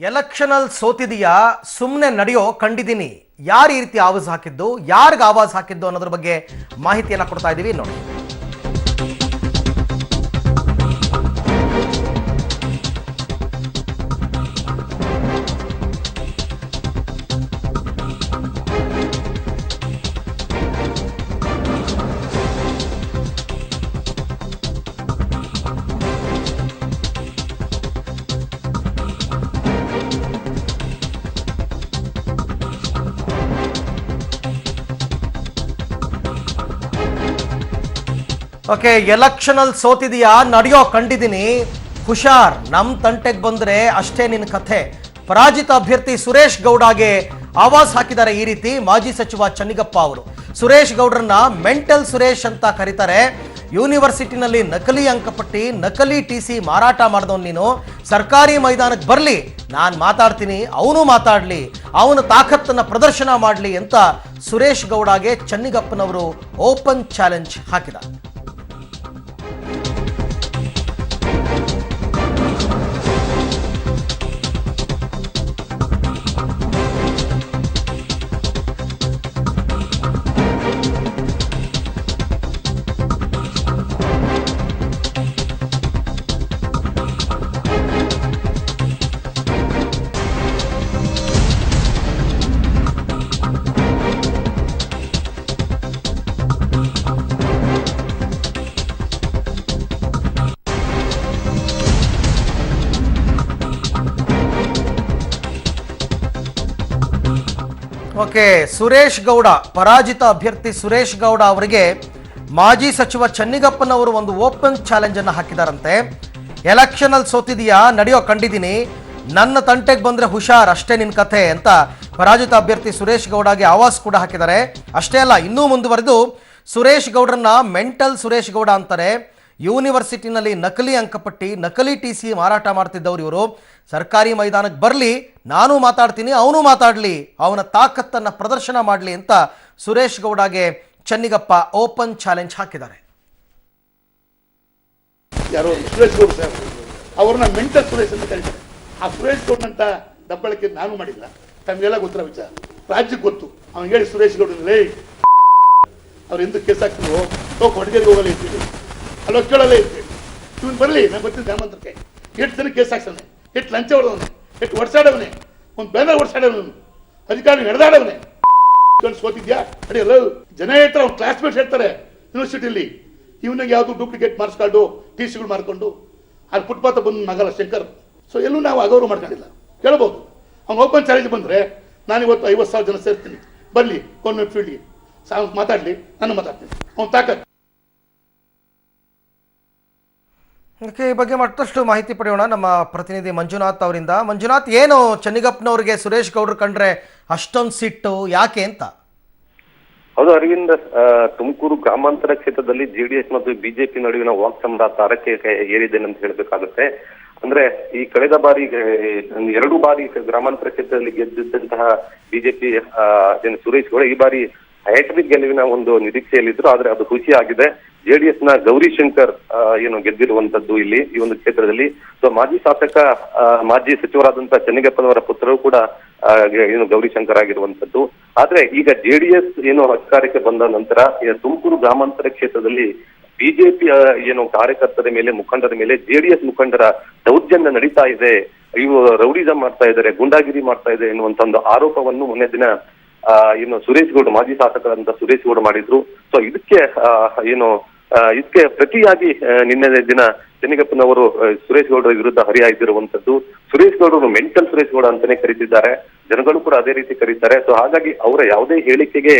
ಎಲೆಕ್ಷನಲ್ ಸೋತಿದೆಯಾ? ಸುಮ್ಮನೆ ನಡೆಯೋ ಕಂಡಿದ್ದೀನಿ ಯಾರು ಈ ರೀತಿ ಆವಾಜ್ ಹಾಕಿದ್ದು? ಯಾರಿಗೆ ಆವಾಜ್ ಹಾಕಿದ್ದು ಅನ್ನೋದ್ರ ಬಗ್ಗೆ ಮಾಹಿತಿಯನ್ನ ಕೊಡ್ತಾ ಇದ್ದೀವಿ ನೋಡಿ ಓಕೆ ಎಲೆಕ್ಷನಲ್ ಸೋತಿದೀಯಾ? ನಡೆಯೋ ಕಂಡಿದ್ದೀನಿ ಹುಷಾರ್ ನಮ್ಮ ತಂಟೆಗೆ ಬಂದ್ರೆ ಅಷ್ಟೇ ನಿನ್ನ ಕಥೆ. ಪರಾಜಿತ ಅಭ್ಯರ್ಥಿ ಸುರೇಶ್ ಗೌಡಗೆ ಆವಾಜ್ ಹಾಕಿದ್ದಾರೆ ಈ ರೀತಿ ಮಾಜಿ ಸಚಿವ ಚನ್ನಿಗಪ್ಪ ಅವರು. ಸುರೇಶ್ ಗೌಡ್ರನ್ನ ಮೆಂಟಲ್ ಸುರೇಶ್ ಅಂತ ಕರೀತಾರೆ. ಯೂನಿವರ್ಸಿಟಿನಲ್ಲಿ ನಕಲಿ ಅಂಕಪಟ್ಟಿ, ನಕಲಿ ಟಿ ಸಿ ಮಾರಾಟ ಮಾಡಿದವನು ನೀನು. ಸರ್ಕಾರಿ ಮೈದಾನಕ್ಕೆ ಬರಲಿ, ನಾನು ಮಾತಾಡ್ತೀನಿ, ಅವನು ಮಾತಾಡಲಿ, ಅವನ ತಾಕತ್ತನ್ನು ಪ್ರದರ್ಶನ ಮಾಡಲಿ ಅಂತ ಸುರೇಶ್ ಗೌಡಗೆ ಚನ್ನಿಗಪ್ಪನವರು ಓಪನ್ ಚಾಲೆಂಜ್ ಹಾಕಿದ ಓಕೆ, ಸುರೇಶ್ ಗೌಡ, ಪರಾಜಿತ ಅಭ್ಯರ್ಥಿ ಸುರೇಶ್ ಗೌಡ ಅವರಿಗೆ ಮಾಜಿ ಸಚಿವ ಚನ್ನಿಗಪ್ಪನವರು ಒಂದು ಓಪನ್ ಚಾಲೆಂಜ್ ಅನ್ನು ಹಾಕಿದಾರಂತೆ. ಎಲೆಕ್ಷನ್ ಅಲ್ಲಿ ಸೋತಿದೀಯಾ? ನಡೆಯೋ ಕಂಡಿದ್ದೀನಿ ನನ್ನ ತಂಟೆಗೆ ಬಂದ್ರೆ ಹುಷಾರ್, ಅಷ್ಟೇ ನಿನ್ ಕಥೆ ಅಂತ ಪರಾಜಿತ ಅಭ್ಯರ್ಥಿ ಸುರೇಶ್ ಗೌಡಗೆ ಆವಾಸ್ ಕೂಡ ಹಾಕಿದ್ದಾರೆ. ಅಷ್ಟೇ ಅಲ್ಲ, ಇನ್ನೂ ಮುಂದುವರೆದು ಸುರೇಶ್ ಗೌಡರನ್ನ ಮೆಂಟಲ್ ಸುರೇಶ್ ಗೌಡ ಅಂತಾರೆ. ಯೂನಿವರ್ಸಿಟಿನಲ್ಲಿ ನಕಲಿ ಅಂಕಪಟ್ಟಿ, ನಕಲಿ ಟಿ ಸಿ ಮಾರಾಟ ಮಾಡ್ತಿದ್ದವ್ರು ಇವರು. ಸರ್ಕಾರಿ ಮೈದಾನಕ್ಕೆ ಬರಲಿ, ನಾನು ಮಾತಾಡ್ತೀನಿ, ಅವನು ಮಾತಾಡಲಿ, ಅವನ ತಾಕತ್ತನ್ನ ಪ್ರದರ್ಶನ ಮಾಡಲಿ ಅಂತ ಸುರೇಶ್ ಗೌಡಗೆ ಚನ್ನಿಗಪ್ಪ ಓಪನ್ ಚಾಲೆಂಜ್ ಹಾಕಿದ್ದಾರೆ. ಯಾರೋ? ಸುರೇಶ್ ಗೌಡ್ ಸರ್. ಅವ್ರನ್ನ ಮೆಂಟಲ್ ಸುರೇಶ್ ಅಂತ ಕರೀತಾರೆ ಆ ಸುರೇಶ್ ಗೌಡ್ನಂತ ದಬ್ಬಳಿಕೆ ನಾನು ಮಾಡಿಲ್ಲ. ತಮಗೆಲ್ಲ ಗೊತ್ತಿರೋ ವಿಚಾರ. ರಾಜ್ಯಕ್ಕೆ ಗೊತ್ತು. ಅವ್ನು ಹೇಳಿ ಸುರೇಶ್ ಗೌಡ್ ಲೇ, ಅವ್ರು ಎಂದು ಕೇಸ್ ಹಾಕ್ತಿದ್ರು ಹೋಗಿ ಇರ್ತೀವಿ ಅಲ್ಲೋ ಕೇಳಲ್ಲ ಇರ್ತೀವಿ ಇವನು ಬರಲಿ ನಾನು ಬರ್ತೀನಿ ಧ್ಯಾನಮಂತ್ರಕ್ಕೆ ಎಷ್ಟು ಕೇಸ್ ಹಾಕ್ಸವನೆ? ಎಷ್ಟು ಲಂಚ ಹೊಡೆದವನೆ? ಎಷ್ಟು ಒಡ್ಸಾಡವನೆ? ಒಂದು ಬ್ಯಾನರ್ ಒಡ್ಸಾಡವನು ಅಧಿಕಾರಿ ನಡೆದಾಡವನೆ ಸೋತಿದ್ಯಾ? ಅಡಿಯಲ್ಲ ಜನ ಹೇಳ್ತಾರೆ, ಅವ್ನು ಕ್ಲಾಸ್ಮೇಟ್ಸ್ ಹೇಳ್ತಾರೆ ಯೂನಿವರ್ಸಿಟಿಲಿ ಇವನಿಗೆ ಯಾವುದು ಡೂಪ್ಲಿಕೇಟ್ ಮಾರ್ಕ್ಸ್ ಕಾರ್ಡು ಟಿ ಸಿಗಳು ಮಾರ್ಕೊಂಡು. ಅಲ್ಲಿ ಫುಟ್ಪಾತ್ ಬಂದು ಮಗಲ್ಲ ಶಂಕರ್. ಸೊ ಎಲ್ಲೂ ನಾವು ಅಗೌರವ ಮಾಡ್ಕೊಂಡಿಲ್ಲ. ಕೇಳ್ಬೋದು. ಅವ್ನು ಓಪನ್ ಚಾಲೆಂಜ್ ಬಂದರೆ ನಾನು ಇವತ್ತು ಐವತ್ತು ಸಾವಿರ ಜನ ಸೇರ್ತೀನಿ. ಬರಲಿ ಗೌರ್ಮೆಂಟ್ ಫೀಲ್ಡ್ಗೆ ಸಾ ಮಾತಾಡಲಿ, ನಾನು ಮಾತಾಡ್ತೀನಿ. ಅವ್ನು ತಾಕತ್. ಓಕೆ ಈ ಬಗ್ಗೆ ಮತ್ತಷ್ಟು ಮಾಹಿತಿ ಪಡೆಯೋಣ. ನಮ್ಮ ಪ್ರತಿನಿಧಿ ಮಂಜುನಾಥ್ ಅವರಿಂದ. ಮಂಜುನಾಥ್, ಏನು ಚನ್ನಿಗಪ್ಪನವ್ರಿಗೆ ಸುರೇಶ್ ಗೌಡ್ರು ಕಂಡ್ರೆ ಅಷ್ಟೊಂದು ಸಿಟ್ಟು ಯಾಕೆ ಅಂತ? ಹೌದು, ಅರವಿಂದ್ ತುಮಕೂರು ಗ್ರಾಮಾಂತರ ಕ್ಷೇತ್ರದಲ್ಲಿ ಜೆಡಿಎಸ್ ಮತ್ತು ಬಿಜೆಪಿ ನಡುವಿನ ವಾಕ್ಸಮರ ತಾರಕ್ಕೆ ಏರಿದೆ ಅಂತ ಹೇಳಬೇಕಾಗುತ್ತೆ. ಅಂದ್ರೆ ಈ ಕಳೆದ ಬಾರಿ ಎರಡು ಬಾರಿ ಗ್ರಾಮಾಂತರ ಕ್ಷೇತ್ರದಲ್ಲಿ ಗೆದ್ದಿದ್ದಂತಹ ಬಿಜೆಪಿ ಸುರೇಶ್ ಗೌಡ, ಈ ಬಾರಿ ಹ್ಯಾಟ್ರಿಕ್ ಗೆಲುವಿನ ಒಂದು ನಿರೀಕ್ಷೆಯಲ್ಲಿದ್ರು, ಆದ್ರೆ ಅದು ಖುಷಿ ಆಗಿದೆ ಜೆಡಿಎಸ್ನ ಗೌರಿಶಂಕರ್ ಏನು ಗೆದ್ದಿರುವಂತದ್ದು ಇಲ್ಲಿ ಈ ಒಂದು ಕ್ಷೇತ್ರದಲ್ಲಿ. ಸೊ ಮಾಜಿ ಶಾಸಕ ಮಾಜಿ ಸಚಿವರಾದಂತಹ ಚೆನ್ನಗಪ್ಪನವರ ಪುತ್ರರು ಕೂಡ ಏನು ಗೌರಿಶಂಕರ್ ಆಗಿರುವಂತದ್ದು ಆದ್ರೆ ಈಗ ಜೆಡಿಎಸ್ ಏನು ಅಧಿಕಾರಕ್ಕೆ ಬಂದ ನಂತರ ತುಮಕೂರು ಗ್ರಾಮಾಂತರ ಕ್ಷೇತ್ರದಲ್ಲಿ ಬಿಜೆಪಿ ಏನು ಕಾರ್ಯಕರ್ತರ ಮೇಲೆ, ಮುಖಂಡರ ಮೇಲೆ ಜೆಡಿಎಸ್ ಮುಖಂಡರ ದೌರ್ಜನ್ಯ ನಡೀತಾ ಇದೆ. ಇವು ರೌಡಿಸಂ ಮಾಡ್ತಾ ಇದ್ದಾರೆ, ಗುಂಡಾಗಿರಿ ಮಾಡ್ತಾ ಇದೆ ಎನ್ನುವಂತ ಒಂದು ಆರೋಪವನ್ನು ಮೊನ್ನೆ ದಿನ ಏನು ಸುರೇಶ್ ಗೌಡ ಮಾಜಿ ಶಾಸಕರಂತ ಸುರೇಶ್ ಗೌಡ ಮಾಡಿದ್ರು. ಸೊ ಇದಕ್ಕೆ ಏನು ಇದಕ್ಕೆ ಪ್ರತಿಯಾಗಿ ನಿನ್ನೆ ದಿನ ಚೆನ್ನಿಗಪ್ಪನವರು ಸುರೇಶ್ ಗೌಡರ ವಿರುದ್ಧ ಹರಿಹಾಯ್ದಿರುವಂತದ್ದು ಸುರೇಶ್ ಗೌಡರು ಮೆಂಟಲ್ ಸುರೇಶ್ ಗೌಡ ಅಂತಾನೆ ಕರೀತಿದ್ದಾರೆ. ಜನಗಳು ಕೂಡ ಅದೇ ರೀತಿ ಕರೀತಾರೆ. ಸೊ ಹಾಗಾಗಿ ಅವರ ಯಾವುದೇ ಹೇಳಿಕೆಗೆ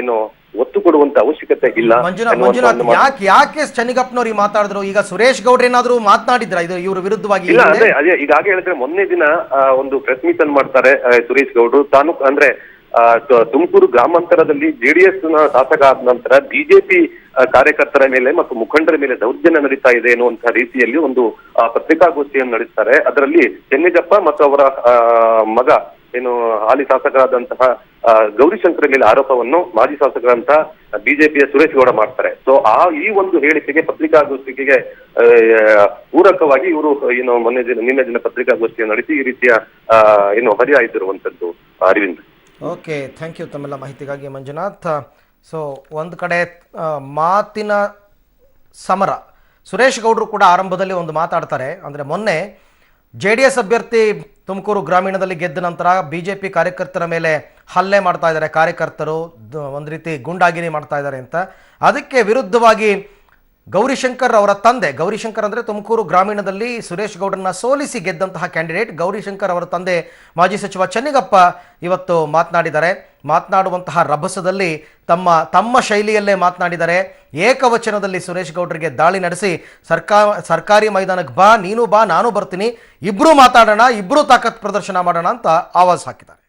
ಏನು ಒತ್ತು ಕೊಡುವಂತ ಅವಶ್ಯಕತೆ ಇಲ್ಲ ಮಂಜುನಾಥ್. ಯಾಕೆ ಯಾಕೆ ಚನ್ನಿಗಪ್ಪನವ್ರು ಈ ಮಾತಾಡಿದ್ರು? ಈಗ ಸುರೇಶ್ ಗೌಡ್ರ ಏನಾದ್ರು ಮಾತನಾಡಿದ್ರ ಇದು ಇವ್ರ ವಿರುದ್ಧವಾಗಿ ಇಲ್ಲ? ಅದೇ ಅದೇ ಈಗ ಹಾಗೆ ಹೇಳಿದ್ರೆ ಮೊನ್ನೆ ದಿನ ಒಂದು ಪ್ರೆಸ್ ಮೀಟ್ ಅನ್ನು ಮಾಡ್ತಾರೆ ಸುರೇಶ್ ಗೌಡ್ರು. ತಾನು ಅಂದ್ರೆ ತುಮಕೂರು ಗ್ರಾಮಾಂತರದಲ್ಲಿ ಜೆಡಿಎಸ್ನ ಶಾಸಕ ಆದ ನಂತರ ಬಿಜೆಪಿ ಕಾರ್ಯಕರ್ತರ ಮೇಲೆ ಮತ್ತು ಮುಖಂಡರ ಮೇಲೆ ದೌರ್ಜನ್ಯ ನಡೀತಾ ಇದೆ ಎನ್ನುವಂತಹ ರೀತಿಯಲ್ಲಿ ಒಂದು ಪತ್ರಿಕಾಗೋಷ್ಠಿಯನ್ನು ನಡೆಸ್ತಾರೆ. ಅದರಲ್ಲಿ ಚೆನ್ನಿಗಪ್ಪ ಮತ್ತು ಅವರ ಮಗ, ಏನು, ಹಾಲಿ ಶಾಸಕರಾದಂತಹ ಗೌರಿಶಂಕರ ಮೇಲೆ ಆರೋಪವನ್ನು ಮಾಜಿ ಶಾಸಕರಂತ ಬಿಜೆಪಿಯ ಸುರೇಶ್ ಗೌಡ ಮಾಡ್ತಾರೆ. ಸೊ ಆ, ಈ ಒಂದು ಹೇಳಿಕೆಗೆ ಪತ್ರಿಕಾಗೋಷ್ಠಿಗೆ ಪೂರಕವಾಗಿ ಇವರು, ಏನು, ಮೊನ್ನೆ ದಿನ, ನಿನ್ನೆ ದಿನ ಪತ್ರಿಕಾಗೋಷ್ಠಿಯನ್ನು ನಡೆಸಿ ಈ ರೀತಿಯ ಏನು ಹರಿಹಾಯ್ದಿರುವಂತದ್ದು ಅರವಿಂದ್. ಓಕೆ ಥ್ಯಾಂಕ್ ಯು ತಮ್ಮೆಲ್ಲ ಮಾಹಿತಿಗಾಗಿ ಮಂಜುನಾಥ್. ಸೊ ಒಂದು ಕಡೆ ಮಾತಿನ ಸಮರ. ಸುರೇಶ್ ಗೌಡರು ಕೂಡ ಆರಂಭದಲ್ಲಿ ಒಂದು ಮಾತಾಡ್ತಾರೆ. ಅಂದರೆ ಮೊನ್ನೆ ಜೆ ಡಿ ಎಸ್ ಅಭ್ಯರ್ಥಿ ತುಮಕೂರು ಗ್ರಾಮೀಣದಲ್ಲಿ ಗೆದ್ದ ನಂತರ ಬಿ ಜೆ ಪಿ ಕಾರ್ಯಕರ್ತರ ಮೇಲೆ ಹಲ್ಲೆ ಮಾಡ್ತಾ ಇದ್ದಾರೆ. ಕಾರ್ಯಕರ್ತರು ಒಂದು ರೀತಿ ಗುಂಡಾಗಿರಿ ಮಾಡ್ತಾ ಇದ್ದಾರೆ ಅಂತ. ಅದಕ್ಕೆ ವಿರುದ್ಧವಾಗಿ ಗೌರಿಶಂಕರ್ ಅವರ ತಂದೆ, ಗೌರಿಶಂಕರ್ ಅಂದರೆ ತುಮಕೂರು ಗ್ರಾಮೀಣದಲ್ಲಿ ಸುರೇಶ್ ಗೌಡರನ್ನ ಸೋಲಿಸಿ ಗೆದ್ದಂತಹ ಕ್ಯಾಂಡಿಡೇಟ್ ಗೌರಿಶಂಕರ್ ಅವರ ತಂದೆ ಮಾಜಿ ಸಚಿವ ಚೆನ್ನಿಗಪ್ಪ ಇವತ್ತು ಮಾತನಾಡಿದ್ದಾರೆ. ಮಾತನಾಡುವಂತಹ ರಭಸದಲ್ಲಿ ತಮ್ಮ ತಮ್ಮ ಶೈಲಿಯಲ್ಲೇ ಮಾತನಾಡಿದ್ದಾರೆ. ಏಕವಚನದಲ್ಲಿ ಸುರೇಶ್ ಗೌಡರಿಗೆ ದಾಳಿ ನಡೆಸಿ, ಸರ್ಕಾ, ಸರ್ಕಾರಿ ಮೈದಾನಕ್ಕೆ ಬಾ, ನೀನು ಬಾ, ನಾನು ಬರ್ತೀನಿ ಇಬ್ಬರೂ ಮಾತಾಡೋಣ ಇಬ್ಬರೂ ತಾಕತ್ ಪ್ರದರ್ಶನ ಮಾಡೋಣ ಅಂತ ಆವಾಜ್ ಹಾಕಿದ್ದಾರೆ.